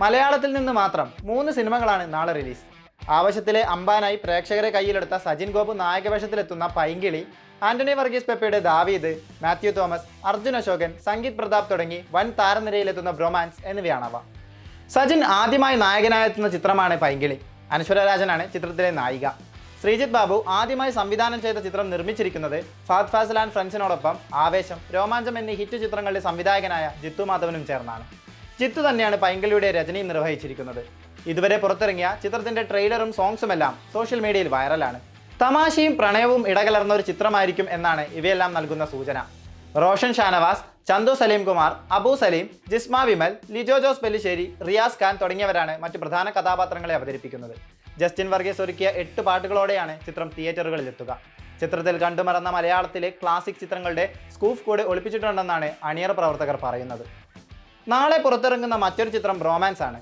മലയാളത്തിൽ നിന്ന് മാത്രം മൂന്ന് സിനിമകളാണ് നാളെ റിലീസ്. ആവശ്യത്തിലെ അമ്പാനായി പ്രേക്ഷകരെ കയ്യിലെടുത്ത സജിൻ ഗോപു നായകവേഷത്തിലെത്തുന്ന പൈങ്കിളി ആന്റണി വർഗീസ് പെപ്പയുടെ ദാവീദ് മാത്യു തോമസ് അർജുൻ അശോകൻ സംഗീത് പ്രതാപ് തുടങ്ങി വൻ താരനിരയിലെത്തുന്ന ബ്രൊമാൻസ് എന്നിവയാണവ. സജിൻ ആദ്യമായി നായകനായെത്തുന്ന ചിത്രമാണ് പൈങ്കിളി. അനശ്വരരാജനാണ് ചിത്രത്തിലെ നായിക. ശ്രീജിത്ത് ബാബു ആദ്യമായി സംവിധാനം ചെയ്ത ചിത്രം നിർമ്മിച്ചിരിക്കുന്നത് ഫാദ് ഫാസൽ ആൻഡ് ഫ്രണ്ട്സിനോടൊപ്പം ആവേശം രോമാഞ്ചം എന്നീ ഹിറ്റ് ചിത്രങ്ങളുടെ സംവിധായകനായ ജിത്തു മാധവനും ചേർന്നാണ്. ജിത്തു തന്നെയാണ് പൈങ്കിളിയുടെ രചനയും നിർവഹിച്ചിരിക്കുന്നത്. ഇതുവരെ പുറത്തിറങ്ങിയ ചിത്രത്തിന്റെ ട്രെയിലറും സോങ്സും എല്ലാം സോഷ്യൽ മീഡിയയിൽ വൈറലാണ്. തമാശയും പ്രണയവും ഇടകലർന്ന ഒരു ചിത്രമായിരിക്കും എന്നാണ് ഇവയെല്ലാം നൽകുന്ന സൂചന. റോഷൻ ഷാനവാസ് ചന്തു സലീം കുമാർ അബു സലീം ജിസ്മ വിമൽ ലിജോ ജോസ് പെല്ലിശ്ശേരി റിയാസ് ഖാൻ തുടങ്ങിയവരാണ് മറ്റ് പ്രധാന കഥാപാത്രങ്ങളെ അവതരിപ്പിക്കുന്നത്. ജസ്റ്റിൻ വർഗീസ് ഒരുക്കിയ എട്ട് പാട്ടുകളോടെയാണ് ചിത്രം തിയേറ്ററുകളിൽ എത്തുക ചിത്രത്തിൽ കണ്ടുമറന്ന മലയാളത്തിലെ ക്ലാസിക് ചിത്രങ്ങളുടെ സ്കൂഫ് കൂടെ ഒളിപ്പിച്ചിട്ടുണ്ടെന്നാണ് അണിയറ പ്രവർത്തകർ പറയുന്നത്. നാളെ പുറത്തിറങ്ങുന്ന മറ്റൊരു ചിത്രം റൊമാൻസ് ആണ്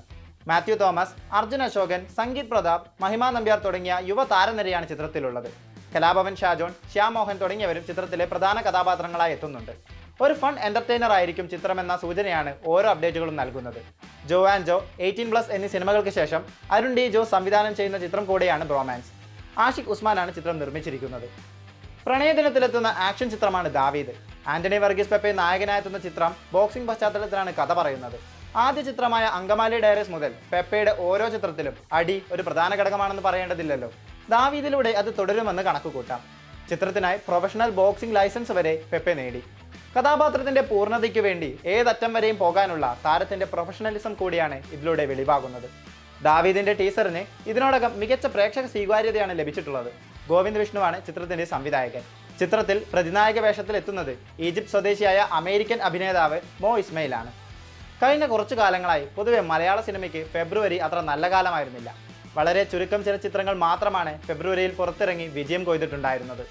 മാത്യു തോമസ് അർജുൻ അശോകൻ സംഗീത് പ്രതാപ് മഹിമ നമ്പ്യാർ തുടങ്ങിയ യുവ താരനിരയാണ് ചിത്രത്തിലുള്ളത്. കലാഭവൻ ഷാജോൺ ശ്യാം മോഹൻ തുടങ്ങിയവരും ചിത്രത്തിലെ പ്രധാന കഥാപാത്രങ്ങളായി എത്തുന്നുണ്ട്. ഒരു ഫൺ എന്റർടൈനർ ആയിരിക്കും ചിത്രമെന്ന സൂചനയാണ് ഓരോ അപ്ഡേറ്റുകളും നൽകുന്നത്. Jo and Jo eighteen plus എന്നീ സിനിമകൾക്ക് ശേഷം അരുൺ ഡി ജോ സംവിധാനം ചെയ്യുന്ന ചിത്രം കൂടെയാണ് ബ്രോമാൻസ് ആഷിഖ് ഉസ്മാനാണ് ചിത്രം നിർമ്മിച്ചിരിക്കുന്നത്. പ്രണയദിനത്തിലെത്തുന്ന ആക്ഷൻ ചിത്രമാണ് ദാവീദ്. ആന്റണി വർഗീസ് പെപ്പെ നായകനായെത്തുന്ന ചിത്രം ബോക്സിംഗ് പശ്ചാത്തലത്തിലാണ് കഥ പറയുന്നത്. ആദ്യ ചിത്രമായ അങ്കമാലി ഡയറീസ് മുതൽ പെപ്പയുടെ ഓരോ ചിത്രത്തിലും അടി ഒരു പ്രധാന ഘടകമാണെന്ന് പറയേണ്ടതില്ലല്ലോ. ദാവീദിലൂടെ അത് തുടരുമെന്ന് കണക്കുകൂട്ടാം. ചിത്രത്തിനായി പ്രൊഫഷണൽ ബോക്സിംഗ് ലൈസൻസ് വരെ പെപ്പെ നേടി. കഥാപാത്രത്തിന്റെ പൂർണതയ്ക്ക് വേണ്ടി ഏതറ്റം വരെയും പോകാനുള്ള താരത്തിന്റെ പ്രൊഫഷണലിസം കൂടിയാണ് ഇതിലൂടെ വെളിവാകുന്നത്. ദാവീദിന്റെ ടീസറിന് ഇതിനോടകം മികച്ച പ്രേക്ഷക സ്വീകാര്യതയാണ് ലഭിച്ചിട്ടുള്ളത്. ഗോവിന്ദ് വിഷ്ണുവാണ് ചിത്രത്തിന്റെ സംവിധായകൻ. ചിത്രത്തിൽ പ്രതിനായക വേഷത്തിൽ എത്തുന്നത് ഈജിപ്ത് സ്വദേശിയായ അമേരിക്കൻ അഭിനേതാവ് മോ ഇസ്മയിലാണ്. കഴിഞ്ഞ കുറച്ചു കാലങ്ങളായി പൊതുവെ മലയാള സിനിമയ്ക്ക് ഫെബ്രുവരി അത്ര നല്ല കാലമായിരുന്നില്ല. വളരെ ചുരുക്കം ചില ചിത്രങ്ങൾ മാത്രമാണ് ഫെബ്രുവരിയിൽ പുറത്തിറങ്ങി വിജയം കൊയ്തിട്ടുണ്ടായിരുന്നത്.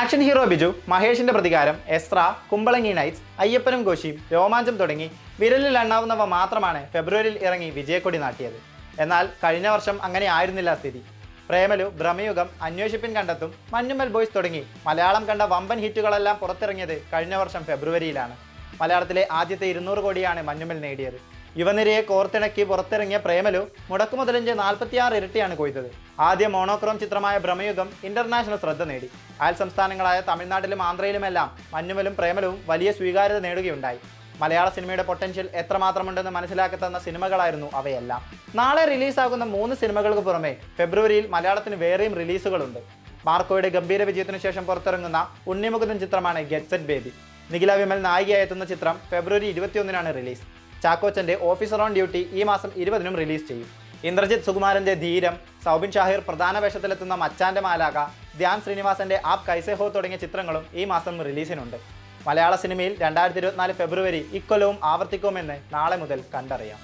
ആക്ഷൻ ഹീറോ ബിജു മഹേഷിന്റെ പ്രതികാരം എസ്ര കുമ്പളങ്ങി നൈറ്റ്സ് അയ്യപ്പനും കോശിയും രോമാഞ്ചം തുടങ്ങി വിരലിൽ എണ്ണാവുന്നവ മാത്രമാണ് ഫെബ്രുവരിയിൽ ഇറങ്ങി വിജയക്കൊടി നാട്ടിയത്. എന്നാൽ കഴിഞ്ഞ വർഷം അങ്ങനെ ആയിരുന്നില്ല സ്ഥിതി. പ്രേമലു ഭ്രമയുഗം അന്വേഷിപ്പിൻ കണ്ടെത്തും മഞ്ഞുമൽ ബോയ്സ് തുടങ്ങി. മലയാളം കണ്ട വമ്പൻ ഹിറ്റുകളെല്ലാം പുറത്തിറങ്ങിയത് കഴിഞ്ഞ വർഷം ഫെബ്രുവരിയിലാണ്. മലയാളത്തിലെ ആദ്യത്തെ ഇരുന്നൂറ് കോടിയാണ് മഞ്ഞുമൽ നേടിയത്. യുവനിരയെ കോർത്തിണക്കി പുറത്തിറങ്ങിയ പ്രേമലു മുടക്കുമുതലിന്റെ നാൽപ്പത്തിയാറ് ഇരട്ടിയാണ് കൊയ്തത്. ആദ്യ മോണോക്രോം ചിത്രമായ ഭ്രമയുഗം ഇന്റർനാഷണൽ ശ്രദ്ധ നേടി. അയൽ സംസ്ഥാനങ്ങളായ തമിഴ്നാട്ടിലും ആന്ധ്രയിലുമെല്ലാം മഞ്ഞുമലും പ്രേമലവും വലിയ സ്വീകാര്യത നേടുകയുണ്ടായി. മലയാള സിനിമയുടെ പൊട്ടൻഷ്യൽ എത്രമാത്രമുണ്ടെന്ന് മനസ്സിലാക്കി തന്ന സിനിമകളായിരുന്നു അവയെല്ലാം. നാളെ റിലീസാകുന്ന മൂന്ന് സിനിമകൾക്ക് പുറമെ ഫെബ്രുവരിയിൽ മലയാളത്തിന് വേറെയും റിലീസുകളുണ്ട്. മാർക്കോയുടെ ഗംഭീര വിജയത്തിനു ശേഷം പുറത്തിറങ്ങുന്ന ഉണ്ണിമുകുന്ദൻ ചിത്രമാണ് ഗെറ്റ്സെറ്റ് ബേബി. നിഖില വിമൽ നായികയായി എത്തുന്ന ചിത്രം ഫെബ്രുവരി ഇരുപത്തിയൊന്നിനാണ് റിലീസ്. ചാക്കോച്ചന്റെ ഓഫീസർ ഓൺ ഡ്യൂട്ടി ഈ മാസം ഇരുപതിനും റിലീസ് ചെയ്യും. ഇന്ദ്രജിത് സുകുമാരന്റെ ധീരം സൗബിൻ ഷാഹിർ പ്രധാന വേഷത്തിലെത്തുന്ന മച്ചാന്റെ മാലാക ധ്യാൻ ശ്രീനിവാസന്റെ ആപ് കൈസെഹോ തുടങ്ങിയ ചിത്രങ്ങളും ഈ മാസം റിലീസിനുണ്ട്. മലയാള സിനിമയിൽ രണ്ടായിരത്തി ഇരുപത്തിനാല് ഫെബ്രുവരി ഇക്കൊല്ലവും ആവർത്തിക്കുമെന്ന് നാളെ മുതൽ കണ്ടറിയാം.